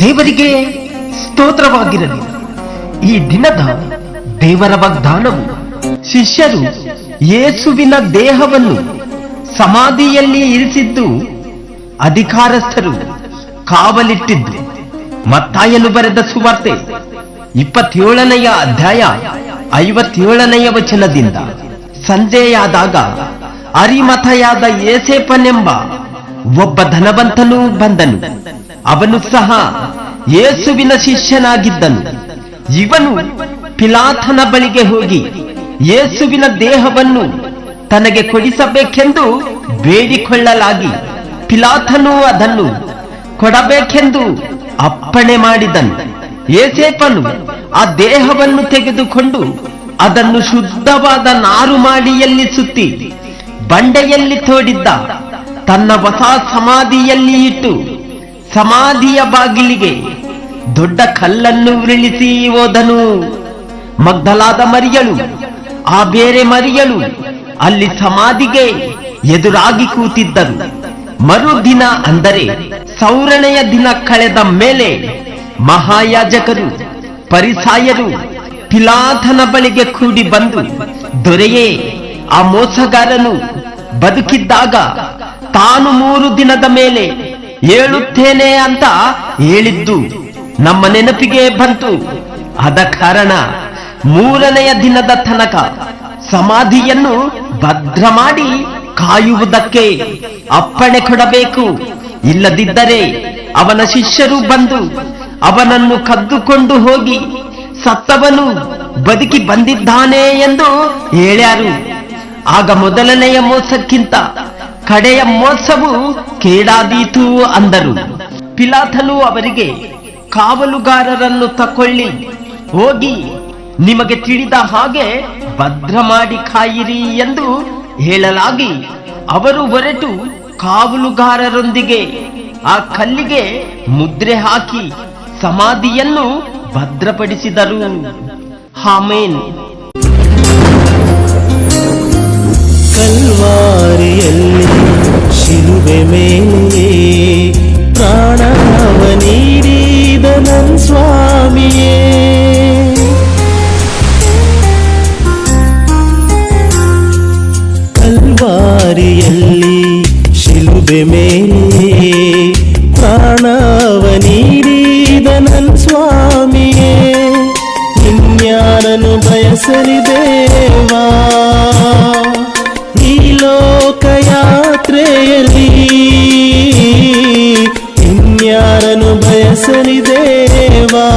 ದೇವರಿಗೆ ಸ್ತೋತ್ರವಾಗಿರಲಿ. ಈ ದಿನದ ದೇವರ ವಾಗ್ದಾನವು ಶಿಷ್ಯರು ಯೇಸುವಿನ ದೇಹವನ್ನು ಸಮಾಧಿಯಲ್ಲಿ ಇರಿಸಿದ್ದು ಅಧಿಕಾರಸ್ಥರು ಕಾವಲಿಟ್ಟಿದ್ದು. ಮತ್ತಾಯಲು ಬರೆದ ಸುವಾರ್ತೆ ಇಪ್ಪತ್ತೇಳನೆಯ ಅಧ್ಯಾಯ ಐವತ್ತೇಳನೆಯ ವಚನದಿಂದ ಸಂಜೆಯಾದಾಗ ಅರಿಮಥಯಾದ ಏಸೇಪನೆಂಬ ಒಬ್ಬ ಧನವಂತನೂ ಬಂದನು. ಅವನು ಸಹ ಯೇಸುವಿನ ಶಿಷ್ಯನಾಗಿದ್ದನು. ಇವನು ಪಿಲಾಥನ ಬಳಿಗೆ ಹೋಗಿ ಯೇಸುವಿನ ದೇಹವನ್ನು ತನಗೆ ಕೊಡಿಸಬೇಕೆಂದು ಬೇಡಿಕೊಳ್ಳಲಾಗಿ ಪಿಲಾಥನು ಅದನ್ನು ಕೊಡಬೇಕೆಂದು ಅಪ್ಪಣೆ ಮಾಡಿದನು. ಏಸೇಪನು ಆ ದೇಹವನ್ನು ತೆಗೆದುಕೊಂಡು ಅದನ್ನು ಶುದ್ಧವಾದ ನಾರು ಮಾಡಿಯಲ್ಲಿ ಸುತ್ತಿ ಬಂಡೆಯಲ್ಲಿ ತೋಡಿದ್ದ, ತನ್ನ ಹೊಸ ಸಮಾಧಿಯಲ್ಲಿ ಇಟ್ಟು, ಸಮಾಧಿಯ ಬಾಗಿಲಿಗೆ ದೊಡ್ಡ ಕಲ್ಲನ್ನು ಉರುಳಿಸಿ ಹೋದನು. ಮಗ್ಧಲಾದ ಮರಿಯಳು ಆ ಬೇರೆ ಮರಿಯಳು ಅಲ್ಲಿ ಸಮಾಧಿಗೆ ಎದುರಾಗಿ ಕೂತಿದ್ದರು. ಮರುದಿನ ಅಂದರೆ ಸೌರಣೆಯ ದಿನ ಕಳೆದ ಮೇಲೆ ಮಹಾಯಾಜಕರು, ಪರಿಸಾಯರು ಪಿಲಾಥನ ಬಳಿಗೆ ಕೂಡಿ ಬಂದು, ದೊರೆಯೇ ಆ ಮೋಸಗಾರನು ಬದುಕಿದ್ದಾಗ ತಾನು ಮೂರು ದಿನದ ಮೇಲೆ ಹೇಳುತ್ತೇನೆ ಅಂತ ಹೇಳಿದ್ದು ನಮ್ಮ ನೆನಪಿಗೆ ಬಂತು. ಅದ ಕಾರಣ ಮೂರನೆಯ ದಿನದ ತನಕ ಸಮಾಧಿಯನ್ನು ಭದ್ರ ಮಾಡಿ ಕಾಯುವುದಕ್ಕೆ ಅಪ್ಪಣೆ ಕೊಡಬೇಕು. ಇಲ್ಲದಿದ್ದರೆ ಅವನ ಶಿಷ್ಯರು ಬಂದು ಅವನನ್ನು ಕದ್ದುಕೊಂಡು ಹೋಗಿ ಸತ್ತವನು ಬದುಕಿ ಬಂದಿದ್ದಾನೆ ಎಂದು ಹೇಳ್ಯಾರು. ಆಗ ಮೊದಲನೆಯ ಮೋಸಕ್ಕಿಂತ ಕಡೆಯ ಮೋಸವು ಕೇಡಾದೀತು ಅಂದರು. ಪಿಲಾಥಲು ಅವರಿಗೆ, ಕಾವಲುಗಾರರನ್ನು ತಕೊಳ್ಳಿ, ಹೋಗಿ, ನಿಮಗೆ ತಿಳಿದ ಹಾಗೆ ಭದ್ರ ಮಾಡಿ ಕಾಯಿರಿ ಎಂದು ಹೇಳಲಾಗಿ ಅವರು ಹೊರಟು ಕಾವಲುಗಾರರೊಂದಿಗೆ ಆ ಕಲ್ಲಿಗೆ ಮುದ್ರೆ ಹಾಕಿ ಸಮಾಧಿಯನ್ನು ಭದ್ರಪಡಿಸಿದರು. ಹಾಮೇನ್ ಸ್ವಾಮಿಯೇ ಇನ್ಯಾರನು ಬಯಸಲಿ ದೇವಾ ಈ ಲೋಕಯಾತ್ರೆಯಲ್ಲಿ ಇನ್ಯಾರನು ಬಯಸಲಿ ದೇವಾ